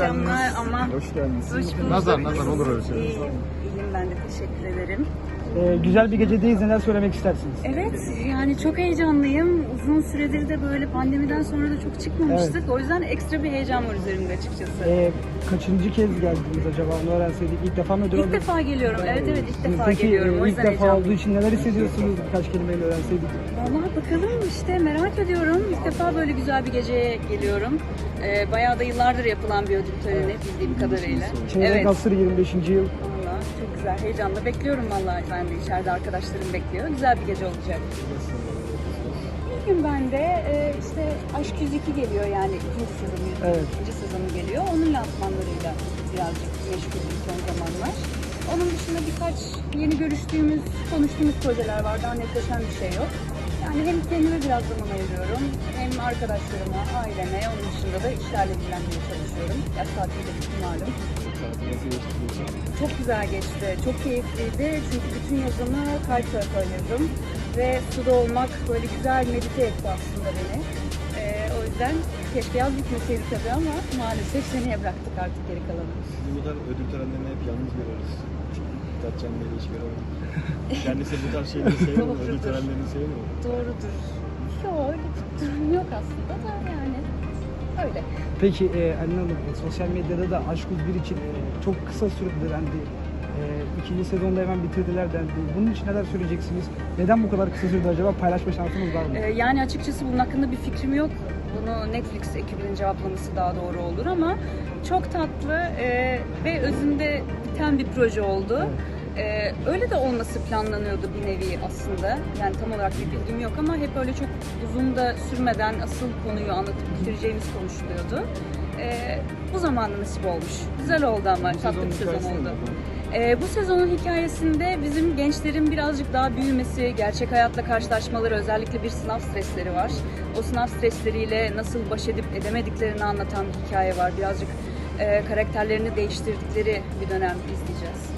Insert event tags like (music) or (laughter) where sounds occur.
akşamlar ama. Hoş geldiniz. Hoş. Nazar nazar olur öyle şey. İyiyim, ben de teşekkür ederim. Ee, güzel bir gecedeyiz. Neler söylemek istersiniz? Evet yani çok heyecanlıyım. Uzun süredir de böyle pandemiden sonra da çok çıkmamıştık. O yüzden ekstra bir heyecan var üzerimde açıkçası. Ee, kaçıncı kez geldiniz acaba onu öğrenseydik? İlk defa mı İlk defa geliyorum. Evet evet ilk defa Peki, geliyorum. e, O ilk yüzden defa olduğu heyecanlıyım. için neler hissediyorsunuz? Birkaç kelimeyle öğrenseydik. Vallahi bakalım işte merak ediyorum. İlk defa böyle güzel bir geceye geliyorum. Ee, bayağı da yıllardır yapılan bir ödül töreni bildiğim kadarıyla. Çeyrek Evet. asır 25. yıl. Çok güzel. Heyecanla bekliyorum vallahi. Ben de içeride arkadaşlarım bekliyor. Güzel bir gece olacak. Bugün ben de e, işte Aşk 102 geliyor yani ikinci sezonu, Evet. ikinci sezonu geliyor. Onun lansmanlarıyla birazcık meşgulüm son zamanlar. Onun dışında birkaç yeni görüştüğümüz, konuştuğumuz projeler var. Daha netleşen bir şey yok. Yani hem kendime biraz zaman ayırıyorum, hem arkadaşlarıma, aileme, onun dışında da işlerle ilgilenmeye çalışıyorum. Yaz tatili de bitti malum. Çok güzel geçti, çok keyifliydi çünkü bütün yazımı kitesurf oynadım ve suda olmak böyle güzel medite etti aslında beni. Ee, o yüzden keşke yaz bitmeseydi tabii ama maalesef seneye bıraktık artık geri kalanı. Sizi bu tarz ödül törenlerine hep yalnız görüyoruz. Tatcan Bey'i hiç göremedik. (laughs) Kendisi bu tarz şeyleri sevmiyor, ödül Doğrudur. törenlerini sevmiyor. Doğrudur. Yok öyle bir durum yok aslında da yani öyle. Peki e, Alin Hanım, e, sosyal medyada da Aşk 101 için e, çok kısa sürede dendi. E, ikinci sezonda hemen bitirdiler dendi. Bunun için neler söyleyeceksiniz? Neden bu kadar kısa sürede acaba? Paylaşma şansınız var mı? Ee, yani açıkçası bunun hakkında bir fikrim yok. Bunu Netflix ekibinin cevaplaması daha doğru olur ama çok tatlı e, ve özünde biten bir proje oldu. Ee, öyle de olması planlanıyordu bir nevi aslında. Yani tam olarak bir bilgim yok ama hep öyle çok uzun da sürmeden asıl konuyu anlatıp bitireceğimiz konuşuluyordu. Ee, bu zamanla nasip olmuş. Güzel oldu ama tatlı bir sezon oldu. Ee, bu sezonun hikayesinde bizim gençlerin birazcık daha büyümesi, gerçek hayatla karşılaşmaları, özellikle bir sınav stresleri var. O sınav stresleriyle nasıl baş edip edemediklerini anlatan bir hikaye var. Birazcık karakterlerini değiştirdikleri bir dönem izleyeceğiz.